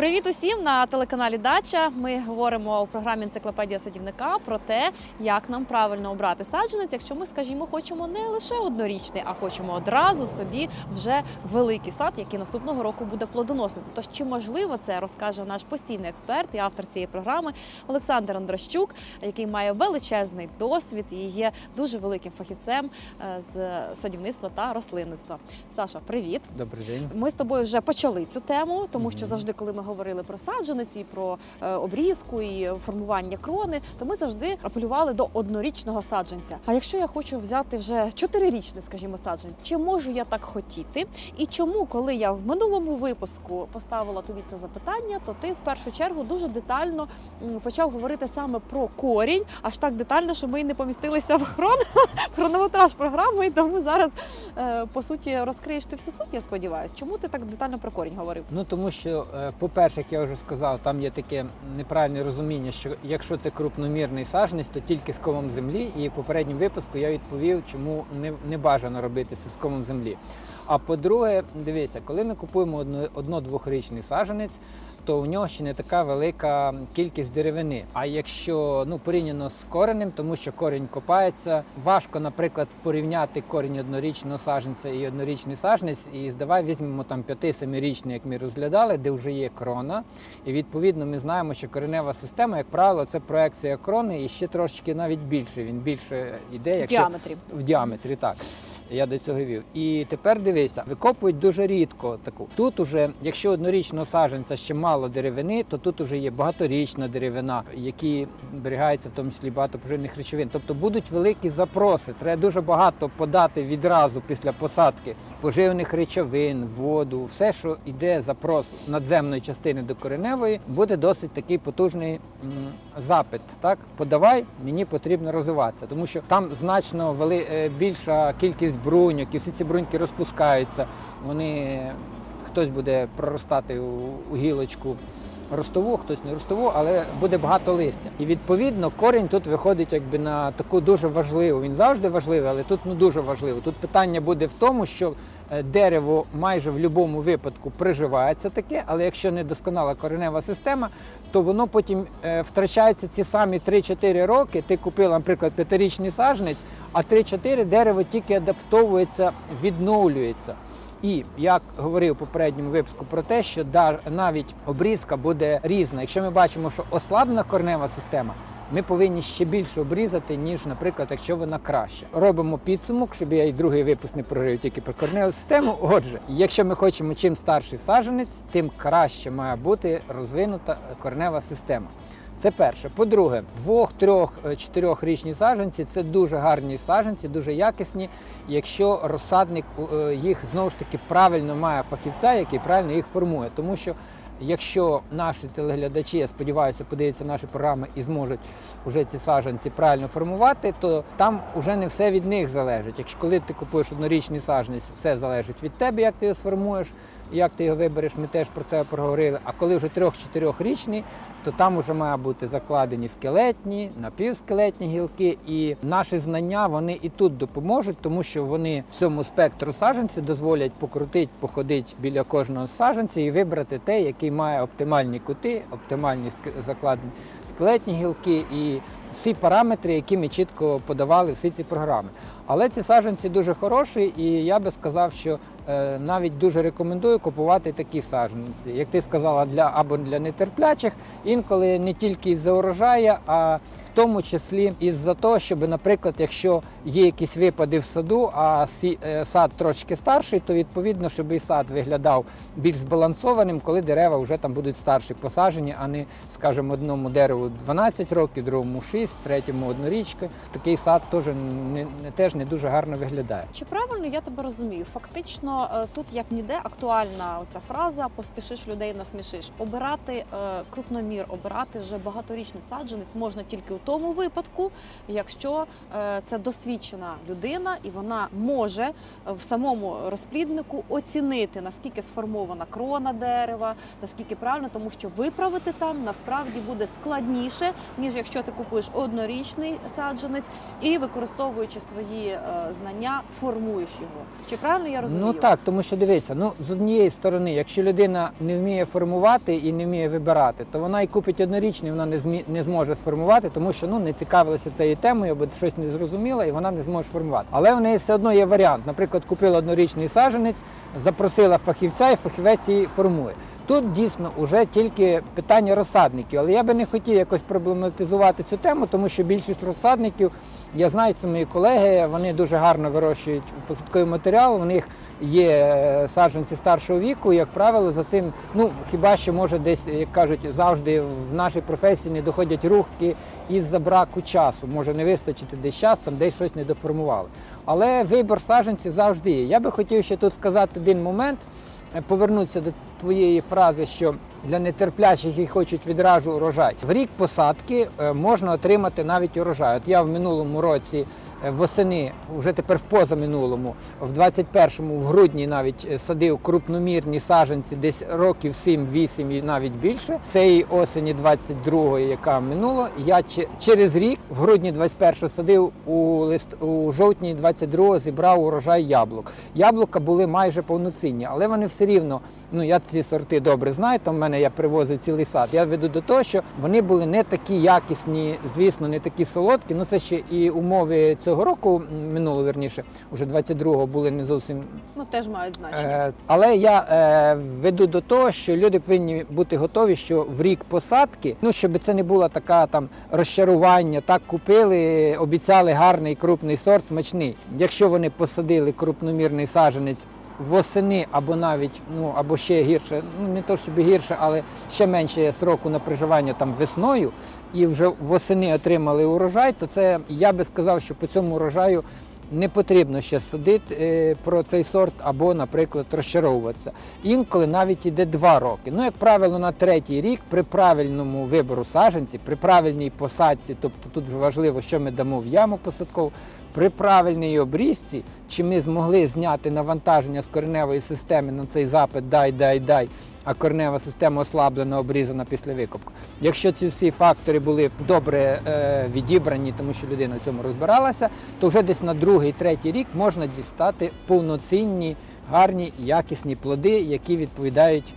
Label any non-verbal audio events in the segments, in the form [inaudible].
Привіт усім на телеканалі Дача. Ми говоримо у програмі Енциклопедія садівника про те, як нам правильно обрати саджанець, якщо ми, скажімо, хочемо не лише однорічний, а хочемо одразу собі вже великий сад, який наступного року буде плодоносити. Тож чи можливо це розкаже наш постійний експерт і автор цієї програми Олександр Андрощук, який має величезний досвід і є дуже великим фахівцем е, з садівництва та рослинництва. Саша, привіт! Добрий день. Ми з тобою вже почали цю тему, тому що завжди, коли ми говорили про саджанеці, про е, обрізку і формування крони, то ми завжди апелювали до однорічного саджанця. А якщо я хочу взяти вже чотирирічний, скажімо, саджанець, чи можу я так хотіти? І чому, коли я в минулому випуску поставила тобі це запитання, то ти в першу чергу дуже детально почав говорити саме про корінь, аж так детально, що ми й не помістилися в хрон [laughs] хронометраж програми, і тому зараз е, по суті розкриєш ти всю суть, я сподіваюся. Чому ти так детально про корінь говорив? Ну тому що, е, по-перше, як я вже сказав, там є таке неправильне розуміння, що якщо це крупномірний саджанець, то тільки з комом землі. І в попередньому випуску я відповів, чому не, не бажано робити це з комом землі. А по-друге, дивіться, коли ми купуємо одно- одно-двохрічний саджанець, то у нього ще не така велика кількість деревини. А якщо ну порівняно з коренем, тому що корінь копається, важко, наприклад, порівняти корінь однорічного саджанця і однорічний саджанець. І давай візьмемо там 5-7-річний, як ми розглядали, де вже є крона. І відповідно ми знаємо, що коренева система, як правило, це проекція крони і ще трошечки навіть більше. Він більше йде, В якщо діаметрі. в діаметрі, так. Я до цього вів. І тепер дивися, викопують дуже рідко таку. Тут уже, якщо однорічного саджанця ще мало деревини, то тут уже є багаторічна деревина, які зберігаються в тому числі багато поживних речовин. Тобто будуть великі запроси. Треба дуже багато подати відразу після посадки поживних речовин, воду, все, що йде запрос надземної частини до кореневої, буде досить такий потужний м, запит. Так, подавай, мені потрібно розвиватися, тому що там значно вели, е, більша кількість бруньок, і всі ці бруньки розпускаються. Вони хтось буде проростати у, гілочку. Ростову, хтось не ростову, але буде багато листя. І відповідно корінь тут виходить якби на таку дуже важливу. Він завжди важливий, але тут ну дуже важливо. Тут питання буде в тому, що дерево майже в будь-якому випадку приживається таке, але якщо не досконала коренева система, то воно потім е, втрачається ці самі 3-4 роки. Ти купив, наприклад, п'ятирічний саджанець, а 3-4 дерево тільки адаптовується, відновлюється. І як говорив у попередньому випуску про те, що навіть обрізка буде різна. Якщо ми бачимо, що ослаблена корнева система, ми повинні ще більше обрізати, ніж, наприклад, якщо вона краще. Робимо підсумок, щоб я і другий випуск не прогрив тільки про корневу систему. Отже, якщо ми хочемо чим старший саджанець, тим краще має бути розвинута корнева система. Це перше. По-друге, двох, трьох, е, чотирьохрічні саджанці це дуже гарні саджанці, дуже якісні. Якщо розсадник е, їх знову ж таки правильно має фахівця, який правильно їх формує. Тому що якщо наші телеглядачі, я сподіваюся, подивляться наші програми і зможуть вже ці саджанці правильно формувати, то там вже не все від них залежить. Якщо коли ти купуєш однорічний саджанець, все залежить від тебе, як ти його сформуєш, як ти його вибереш. Ми теж про це проговорили. А коли вже трьох-чотирьохрічний, то там вже має бути закладені скелетні, напівскелетні гілки, і наші знання вони і тут допоможуть, тому що вони всьому спектру саджанців дозволять покрутити, походити біля кожного саджанця і вибрати те, який має оптимальні кути, оптимальні закладені скелетні гілки і всі параметри, які ми чітко подавали всі ці програми. Але ці саджанці дуже хороші, і я би сказав, що навіть дуже рекомендую купувати такі саджанці. Як ти сказала, для або для нетерплячих, інколи не тільки із-за урожаю, а тому числі із-за того, щоб, наприклад, якщо є якісь випади в саду, а е, сад трошки старший, то відповідно, щоб і сад виглядав більш збалансованим, коли дерева вже там будуть старші посаджені, а не, скажімо, одному дереву 12 років, другому 6, третьому однорічка. Такий сад теж не, теж не дуже гарно виглядає. Чи правильно я тебе розумію? Фактично, е, тут як ніде актуальна оця фраза поспішиш людей насмішиш. Обирати е, крупномір, обирати вже багаторічний саджанець можна тільки у тому випадку, якщо е, це досвідчена людина, і вона може е, в самому розпліднику оцінити наскільки сформована крона дерева, наскільки правильно, тому що виправити там насправді буде складніше, ніж якщо ти купуєш однорічний саджанець і використовуючи свої е, знання, формуєш його. Чи правильно я розумію? Ну так, тому що дивися, ну з однієї сторони, якщо людина не вміє формувати і не вміє вибирати, то вона і купить однорічний, вона не не зможе сформувати, тому що ну не цікавилася цією темою, або щось не зрозуміла, і вона не зможе формувати. Але в неї все одно є варіант. Наприклад, купила однорічний саджанець, запросила фахівця, і фахівець її формує. Тут дійсно вже тільки питання розсадників, але я би не хотів якось проблематизувати цю тему, тому що більшість розсадників, я знаю, це мої колеги, вони дуже гарно вирощують посадковий матеріал. У них є е, саджанці старшого віку. Як правило, за цим, ну хіба що може десь, як кажуть, завжди в нашій професії не доходять рухи із-за браку часу. Може не вистачити десь час, там десь щось не доформували. Але вибір саджанців завжди є. Я би хотів ще тут сказати один момент. Е, Повернутися до твоєї фрази, що для нетерплячих, які хочуть відразу урожай. В рік посадки е, можна отримати навіть урожай. От я в минулому році восени, вже тепер в позаминулому, в 21-му, в грудні навіть е, садив крупномірні саджанці десь років 7-8 і навіть більше. Цієї осені 22-ї, яка минуло, я через рік, в грудні 21-го садив у лист у жовтні 22-го зібрав урожай яблук. Яблука були майже повноцінні, але вони все рівно. Ну я ці сорти добре знаю. Там в мене я привозив цілий сад. Я веду до того, що вони були не такі якісні, звісно, не такі солодкі. Ну це ще і умови цього року, минуло минулого верніше, уже 22-го були не зовсім Ну теж мають значення. Е, але я е, веду до того, що люди повинні бути готові, що в рік посадки, ну щоб це не було така там розчарування, так купили, обіцяли гарний крупний сорт, смачний. Якщо вони посадили крупномірний саджанець восени або навіть ну або ще гірше, ну не то щоб гірше, але ще менше сроку на проживання там весною, і вже восени отримали урожай, то це я би сказав, що по цьому урожаю не потрібно ще садити е, про цей сорт або, наприклад, розчаровуватися. Інколи навіть іде два роки. Ну, як правило, на третій рік при правильному вибору саджанці, при правильній посадці, тобто тут важливо, що ми дамо в яму посадкову, при правильній обрізці, чи ми змогли зняти навантаження з кореневої системи на цей запит дай, дай, дай, а коренева система ослаблена, обрізана після викопку. Якщо ці всі фактори були добре е, відібрані, тому що людина в цьому розбиралася, то вже десь на другий, третій рік можна дістати повноцінні, гарні, якісні плоди, які відповідають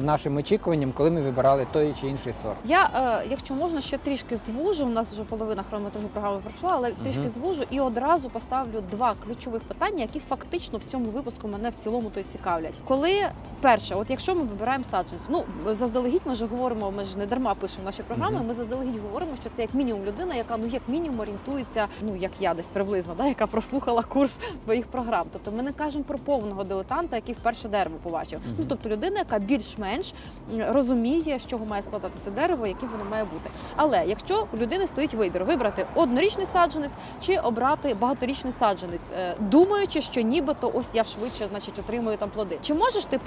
нашим очікуванням, коли ми вибирали той чи інший сорт. Я, е, якщо можна, ще трішки звужу. У нас вже половина хронометражу програми пройшла, але трішки звужу і одразу поставлю два ключових питання, які фактично в цьому випуску мене в цілому то й цікавлять. Коли перше, от якщо ми вибираємо саджанець, ну заздалегідь ми ж говоримо, ми ж не дарма пишемо наші програми. Мгм. Ми заздалегідь говоримо, що це як мінімум людина, яка ну як мінімум орієнтується, ну як я десь приблизно, да, яка прослухала курс твоїх програм. Тобто ми не кажемо про повного дилетанта, який вперше дерево побачив. Ну тобто людина, яка більш-менш розуміє, з чого має складатися дерево, яким воно має бути. Але якщо у людини стоїть вибір вибрати однорічний саджанець чи обрати багаторічний саджанець, е, думаючи, що нібито ось я швидше значить отримую там плоди. Чи можеш ти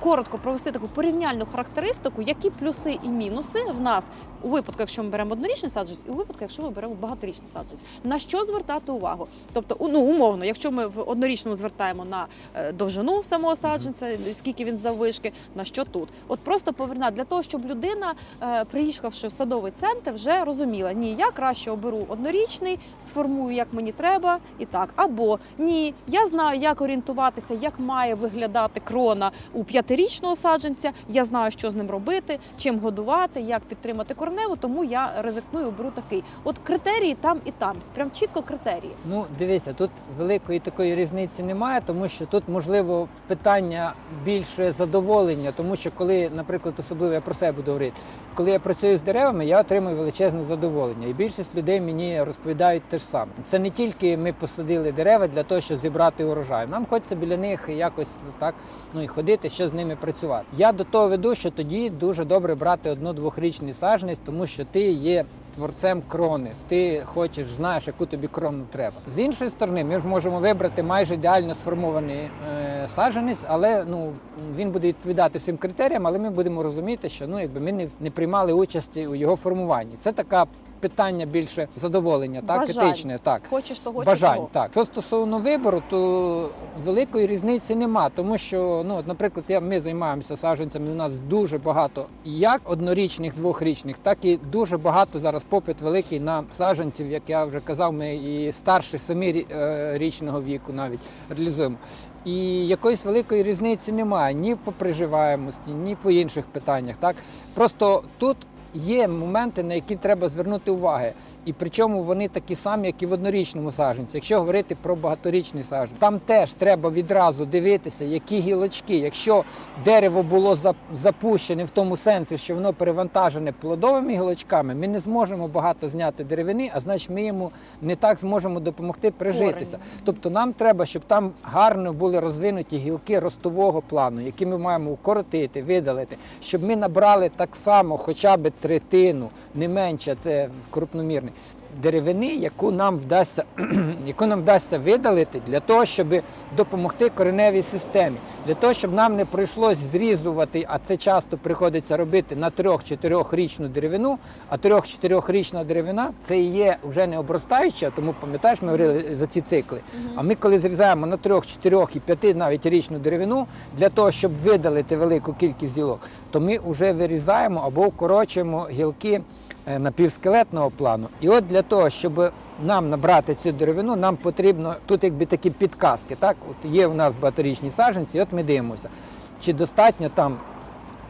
коротко провести таку порівняльну характеристику, які плюси і мінуси в нас у випадку, якщо ми беремо однорічний саджанець, і у випадку, якщо ми беремо багаторічний саджанець, на що звертати увагу? Тобто, ну умовно, якщо ми в однорічному звертаємо на е, довжину самого саджанця, скільки він заввишки, на що тут? От просто поверна для того, щоб людина, е, приїхавши в садовий центр, вже розуміла, ні, я краще оберу однорічний, сформую, як мені треба, і так. Або ні, я знаю, як орієнтуватися, як має виглядати крона у п'ятирічного саджанця. Я знаю, що з ним робити, чим годувати, як підтримати корневу, тому я ризикную, оберу такий. От критерії там і там, прям чітко критерії. Ну, дивіться, тут великої такої різниці немає, тому що тут можливо питання більше задоволення, тому що коли, наприклад, особливо я про себе буду говорити, коли я працюю з деревами, я отримую величезне задоволення. І більшість людей мені розповідають те ж саме. Це не тільки ми посадили дерева для того, щоб зібрати урожай. Нам хочеться біля них якось так ну і ходити, що з ними працювати. Я до того веду, що тоді дуже добре брати одну-двохрічний сажниць, тому що ти є творцем крони. Ти хочеш, знаєш, яку тобі крону треба. З іншої сторони, ми ж можемо вибрати майже ідеально сформований е, саджанець, але ну він буде відповідати всім критеріям, але ми будемо розуміти, що ну якби ми не, не приймали участі у його формуванні. Це така питання більше задоволення, так Бажань. етичне, так. Хочеш того чи Бажань, того. так. Що стосовно вибору, то великої різниці нема, тому що, ну, от, наприклад, я, ми займаємося саджанцями. У нас дуже багато як однорічних, двохрічних, так і дуже багато зараз попит великий на саджанців, як я вже казав, ми і старші семирічного віку навіть реалізуємо. І якоїсь великої різниці немає ні по приживаємості, ні по інших питаннях. Так просто тут є моменти, на які треба звернути увагу. І причому вони такі самі, як і в однорічному саджанці. Якщо говорити про багаторічний саджанець, там теж треба відразу дивитися, які гілочки. Якщо дерево було запущене в тому сенсі, що воно перевантажене плодовими гілочками, ми не зможемо багато зняти деревини, а значить ми йому не так зможемо допомогти прижитися. Корені. Тобто нам треба, щоб там гарно були розвинуті гілки ростового плану, які ми маємо укоротити, видалити, щоб ми набрали так само хоча б третину, не менше, це крупномірний. Деревини, яку нам вдасться, [clears throat] яку нам вдасться видалити для того, щоб допомогти кореневій системі, для того, щоб нам не прийшлось зрізувати, а це часто приходиться робити на трьох-чотирьохрічну деревину. А трьох-чотирьохрічна деревина це і є вже не обростаюча, тому пам'ятаєш, ми говорили за ці цикли. А ми коли зрізаємо на трьох, чотирьох і п'яти навіть річну деревину для того, щоб видалити велику кількість гілок, то ми вже вирізаємо або вкорочуємо гілки напівскелетного плану. І от для того, щоб нам набрати цю деревину, нам потрібно тут якби такі підказки. Так, от є у нас багаторічні саджанці, от ми дивимося, чи достатньо там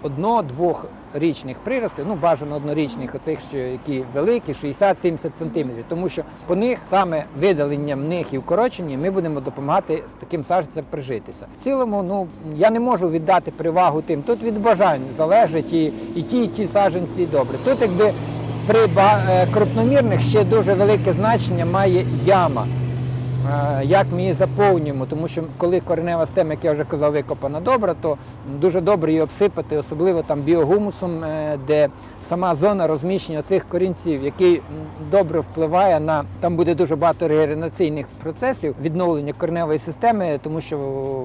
одно-двох річних приростів, ну бажано однорічних, оцих, що які великі, 60-70 сантиметрів, тому що по них саме видаленням них і вкороченням ми будемо допомагати з таким саджанцем прижитися. В цілому, ну я не можу віддати перевагу тим. Тут від бажань залежить і, і ті, і ті саджанці добре. Тут якби при е, крупномірних ще дуже велике значення має яма. Е, Як ми її заповнюємо, тому що коли коренева система, як я вже казав, викопана добра, то дуже добре її обсипати, особливо там біогумусом, е, де сама зона розміщення цих корінців, який добре впливає на там буде дуже багато регенераційних процесів відновлення кореневої системи, тому що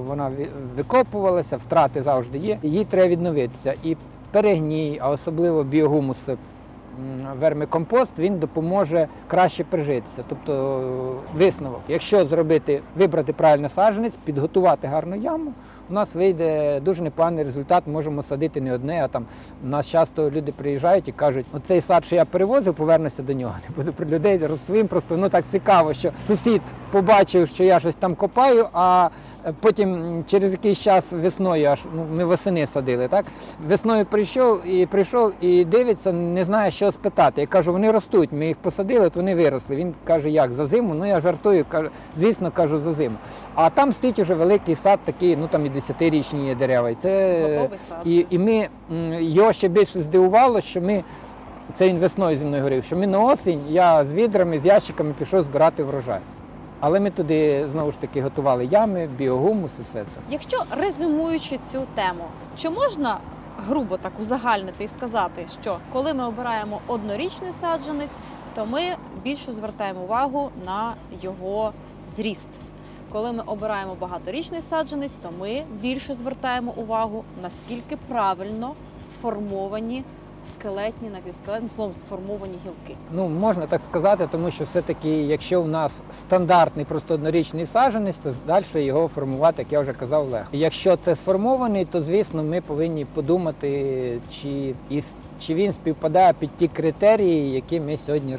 вона викопувалася, втрати завжди є. Її треба відновитися. І перегній, а особливо біогумус м, вермикомпост, він допоможе краще прижитися. Тобто е, висновок, якщо зробити, вибрати правильний саджанець, підготувати гарну яму, у нас вийде дуже непоганий результат. Можемо садити не одне, а там у нас часто люди приїжджають і кажуть, оцей сад, що я перевозив, повернуся до нього. [laughs] Не буду про людей розповім. Просто ну так цікаво, що сусід побачив, що я щось там копаю, а е, потім через якийсь час весною, аж ну ми восени садили, так весною прийшов і прийшов і дивиться, не знає, що спитати. Я кажу, вони ростуть. Ми їх посадили, от вони виросли. Він каже, як за зиму? Ну я жартую, кажу, звісно, кажу за зиму. А там стоїть уже великий сад, такий, ну там і 10-річні є дерева. І це і, і ми його ще більше здивувало, що ми. Це він весною зі мною говорив, що ми на осінь, я з відрами, з ящиками пішов збирати врожай. Але ми туди знову ж таки готували ями, біогумус і все це. Якщо резюмуючи цю тему, чи можна грубо так узагальнити і сказати, що коли ми обираємо однорічний саджанець, то ми більше звертаємо увагу на його зріст. Коли ми обираємо багаторічний саджанець, то ми більше звертаємо увагу, наскільки правильно сформовані скелетні, напівскелетні, словом, сформовані гілки. Ну, можна так сказати, тому що все-таки, якщо в нас стандартний просто однорічний саджанець, то далі його формувати, як я вже казав, легко. Якщо це сформований, то звісно ми повинні подумати, чи, із, чи він співпадає під ті критерії, які ми сьогодні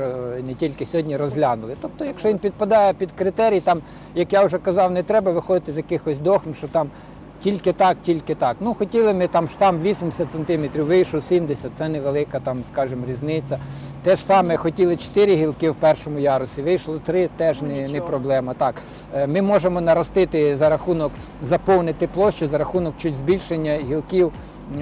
не тільки сьогодні розглянули. Тобто, якщо він підпадає під критерії, там, як я вже казав, не треба виходити з якихось догм, що там. Тільки так, тільки так. Ну хотіли ми там штам 80 см, вийшов 70, це невелика там, скажімо, різниця. Те ж саме хотіли 4 гілки в першому ярусі, вийшло 3, теж Ну, не, не проблема. Так, е, ми можемо наростити за рахунок заповнити площу, за рахунок чуть збільшення гілків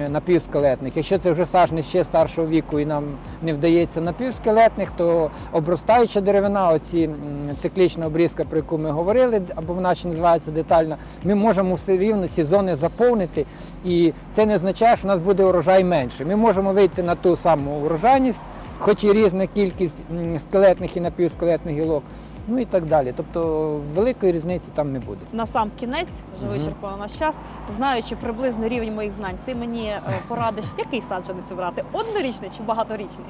напівскелетних. Якщо це вже сажний ще старшого віку і нам не вдається напівскелетних, то обростаюча деревина, оці циклічна обрізка, про яку ми говорили, або вона ще називається детальна, ми можемо все рівно ці зони заповнити, і це не означає, що у нас буде урожай менше. Ми можемо вийти на ту саму урожайність, хоч і різна кількість скелетних і напівскелетних гілок. Ну і так далі. Тобто великої різниці там не буде. На сам кінець вже Мгм. вичерпав наш час. Знаючи приблизно рівень моїх знань, ти мені е, порадиш, [laughs] який саджанець обрати? Однорічний чи багаторічний?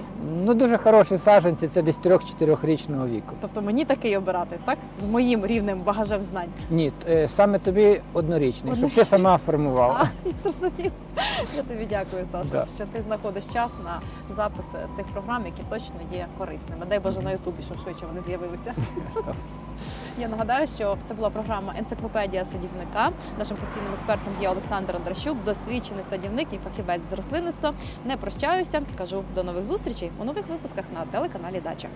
Ну дуже хороші саджанці це десь 3-4 річного віку. Тобто мені такий обирати, так? З моїм рівнем багажем знань. Ні, е, саме тобі однорічний, щоб ти сама формувала. [laughs] А, я зрозумів. Я тобі дякую, Саша, Да. що ти знаходиш час на запис цих програм, які точно є корисними. Дай Боже на Ютубі, щоб швидше вони з'явилися. Я нагадаю, що це була програма Енциклопедія садівника. Нашим постійним експертом є Олександр Андращук, досвідчений садівник і фахівець з рослинництва. Не прощаюся, кажу до нових зустрічей у нових випусках на телеканалі Дача.